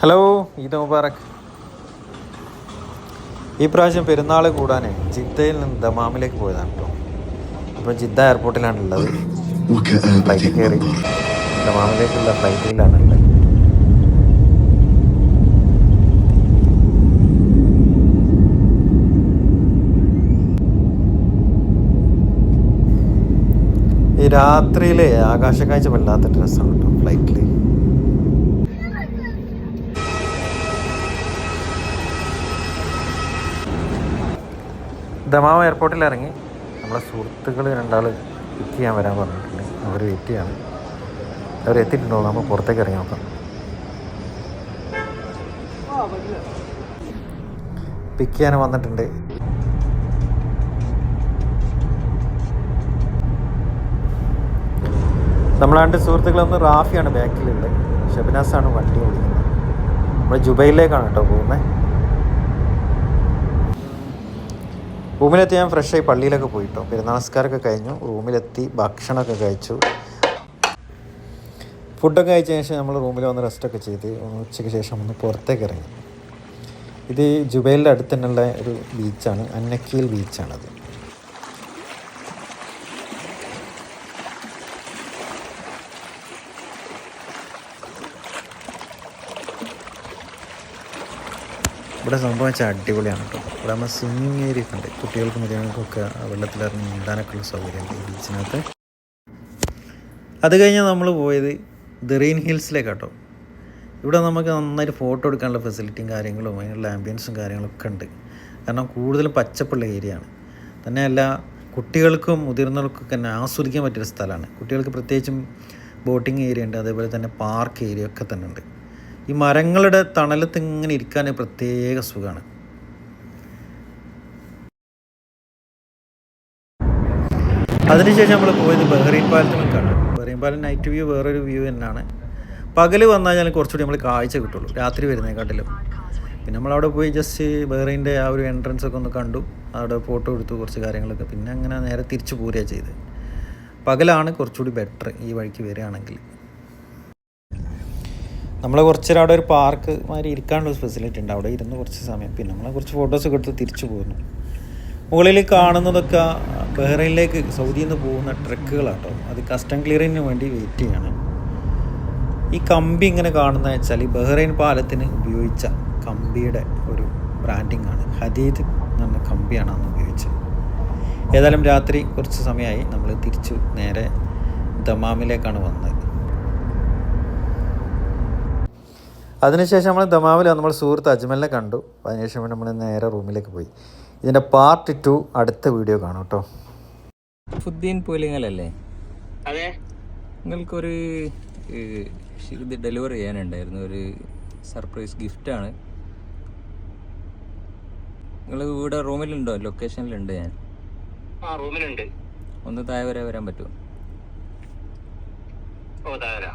Hello Eid Mubarak. ഈ പ്രാവശ്യം പെരുന്നാൾ കൂടാനേ ജിദ്ദയിൽ നിന്ന് ദമാമിലേക്ക് പോയതാണ് കേട്ടോ അപ്പോൾ ജിദ്ദ എയർപോർട്ടിലാണ് ഉള്ളത് ഫ്ലൈറ്റിൽ കയറി ദമാമിലേക്കുള്ള ഫ്ലൈറ്റിലാണ് ഉള്ളത് ഈ രാത്രിയിലെ ആകാശക്കാഴ്ച വല്ലാത്ത രസമാണ് കേട്ടോ ഫ്ലൈറ്റിൽ ദമാം എയർപോർട്ടിൽ ഇറങ്ങി. നമ്മളെ സുഹൃത്തുക്കൾ രണ്ടാൾ പിക്ക് ചെയ്യാൻ വരാൻ പറഞ്ഞിട്ടുണ്ട്. അവർ വെയിറ്റ് ചെയ്യാണ്. അവർ എത്തിയിട്ടുണ്ടോ നമ്മൾ പുറത്തേക്ക് ഇറങ്ങി നോക്കാം. പിക്ക് ചെയ്യാൻ വന്നിട്ടുണ്ട്. നമ്മളെ രണ്ട് സുഹൃത്തുക്കളൊന്ന് റാഫിയാണ് ബാക്കിലുള്ളത് ഷബിനാസാണ് വണ്ടി ഓടിക്കുന്നത്. നമ്മൾ ജുബൈലേക്കാണ് കേട്ടോ പോകുന്നത്. റൂമിലെത്തി ഞാൻ ഫ്രഷായി പള്ളിയിലൊക്കെ പോയിട്ടോ. പെരുന്നാൾ നമസ്കാരമൊക്കെ കഴിഞ്ഞു. റൂമിലെത്തി ഭക്ഷണമൊക്കെ കഴിച്ചു. ഫുഡൊക്കെ കഴിച്ച ശേഷം നമ്മൾ റൂമിൽ വന്ന് റെസ്റ്റൊക്കെ ചെയ്ത് ഉച്ചയ്ക്ക് ശേഷം ഒന്ന് പുറത്തേക്ക് ഇറങ്ങി. ഇത് ജുബൈലിന്റെ അടുത്ത് തന്നെയുള്ള ഒരു ബീച്ചാണ് അന്നക്കീൽ ബീച്ചാണത് ഇവിടെ സംഭവം വെച്ചാൽ അടിപൊളിയാണ് കേട്ടോ. ഇവിടെ നമ്മൾ സ്വിമ്മിങ് ഏരിയ ഒക്കെ ഉണ്ട്. കുട്ടികൾക്കും മുതിർന്നവർക്കൊക്കെ വെള്ളത്തിലിറങ്ങി നീന്താനൊക്കെ ഉള്ള സൗകര്യമുണ്ട് ഈ ബീച്ചിനകത്ത് അത് കഴിഞ്ഞാൽ നമ്മൾ പോയത് ദറീൻ ഹിൽസിലേക്ക് കേട്ടോ. ഇവിടെ നമുക്ക് നന്നായിട്ട് ഫോട്ടോ എടുക്കാനുള്ള ഫെസിലിറ്റിയും കാര്യങ്ങളും അതിനുള്ള ആംബിയൻസും കാര്യങ്ങളൊക്കെ ഉണ്ട്. കാരണം കൂടുതലും പച്ചപ്പുള്ള ഏരിയ ആണ്. തന്നെയല്ല കുട്ടികൾക്കും മുതിർന്നവർക്കൊക്കെ തന്നെ ആസ്വദിക്കാൻ പറ്റിയൊരു സ്ഥലമാണ്. കുട്ടികൾക്ക് പ്രത്യേകിച്ചും ബോട്ടിംഗ് ഏരിയ ഉണ്ട്. അതേപോലെ തന്നെ പാർക്ക് ഏരിയ ഒക്കെ തന്നെ ഉണ്ട്. ഈ മരങ്ങളുടെ തണലത്ത് ഇങ്ങനെ ഇരിക്കാൻ പ്രത്യേക സുഖമാണ്. അതിനുശേഷം നമ്മൾ പോയത് ബഹ്റൈൻ പാലത്തിലേക്കാണ് ബഹ്റീൻ പാലം നൈറ്റ് വ്യൂ വേറൊരു വ്യൂ തന്നെയാണ്. പകൽ വന്നാൽ ഞാൻ കുറച്ചുകൂടി നമ്മൾ കാഴ്ച കിട്ടുള്ളൂ രാത്രി വരുന്നതിനെക്കാട്ടിലും. പിന്നെ നമ്മൾ അവിടെ പോയി ജസ്റ്റ് ബഹ്റൈന്റെ ആ ഒരു എൻട്രൻസ് ഒക്കെ ഒന്ന് കണ്ടു. അവിടെ ഫോട്ടോ എടുത്തു കുറച്ച് കാര്യങ്ങളൊക്കെ. പിന്നെ അങ്ങനെ നേരെ തിരിച്ചു പോരുക ചെയ്ത് പകലാണ് കുറച്ചുകൂടി ബെറ്റർ ഈ വഴിക്ക് വരികയാണെങ്കിൽ. നമ്മൾ കുറച്ച് അവിടെ ഒരു പാർക്ക് മാതിരി ഇരിക്കാനുള്ള ഫെസിലിറ്റി ഉണ്ട്. അവിടെ ഇരുന്ന് കുറച്ച് സമയം പിന്നെ നമ്മളെ കുറച്ച് ഫോട്ടോസൊക്കെ എടുത്ത് തിരിച്ചു പോകുന്നു മുകളിൽ കാണുന്നതൊക്കെ ബഹ്റൈനിലേക്ക് സൗദിയിൽ നിന്ന് പോകുന്ന ട്രക്കുകളാട്ടോ. അത് കസ്റ്റം ക്ലിയറിങ്ങിന് വേണ്ടി വെയിറ്റ് ചെയ്യണം. ഈ കമ്പി ഇങ്ങനെ കാണുന്ന വെച്ചാൽ ഈ ബഹ്റൈൻ പാലത്തിന് ഉപയോഗിച്ച കമ്പിയുടെ ഒരു ബ്രാൻഡിങ് ആണ്. ഹദീദ് എന്ന കമ്പിയാണ് അന്ന് ഉപയോഗിച്ചത്. ഏതായാലും രാത്രി കുറച്ച് സമയമായി. നമ്മൾ തിരിച്ചു നേരെ ദമാമിലേക്കാണ് വന്നത്. അതിനുശേഷം നമ്മൾ ദമാമിൽ നമ്മൾ സുഹൃത്ത് അജ്മലിനെ കണ്ടു. അതിനുശേഷം നമ്മൾ നേരെ റൂമിലേക്ക് പോയി. ഇതിന്റെ പാർട്ട് ടു അടുത്ത വീഡിയോ കാണും കേട്ടോ. ഫുദ്ദീൻ പൂലിങ്ങലല്ലേ? അതെ. നിങ്ങൾക്കൊരു ഇത് ഡെലിവർ ചെയ്യാനുണ്ടായിരുന്നു. ഒരു സർപ്രൈസ് ഗിഫ്റ്റാണ് നിങ്ങൾ ഇവിടെ റൂമിലുണ്ടോ? ലൊക്കേഷനിലുണ്ട് ഞാൻ. ആ റൂമിലുണ്ട്. ഒന്ന് താഴെ വരെ വരാൻ പറ്റുമോ? ഓ താരാ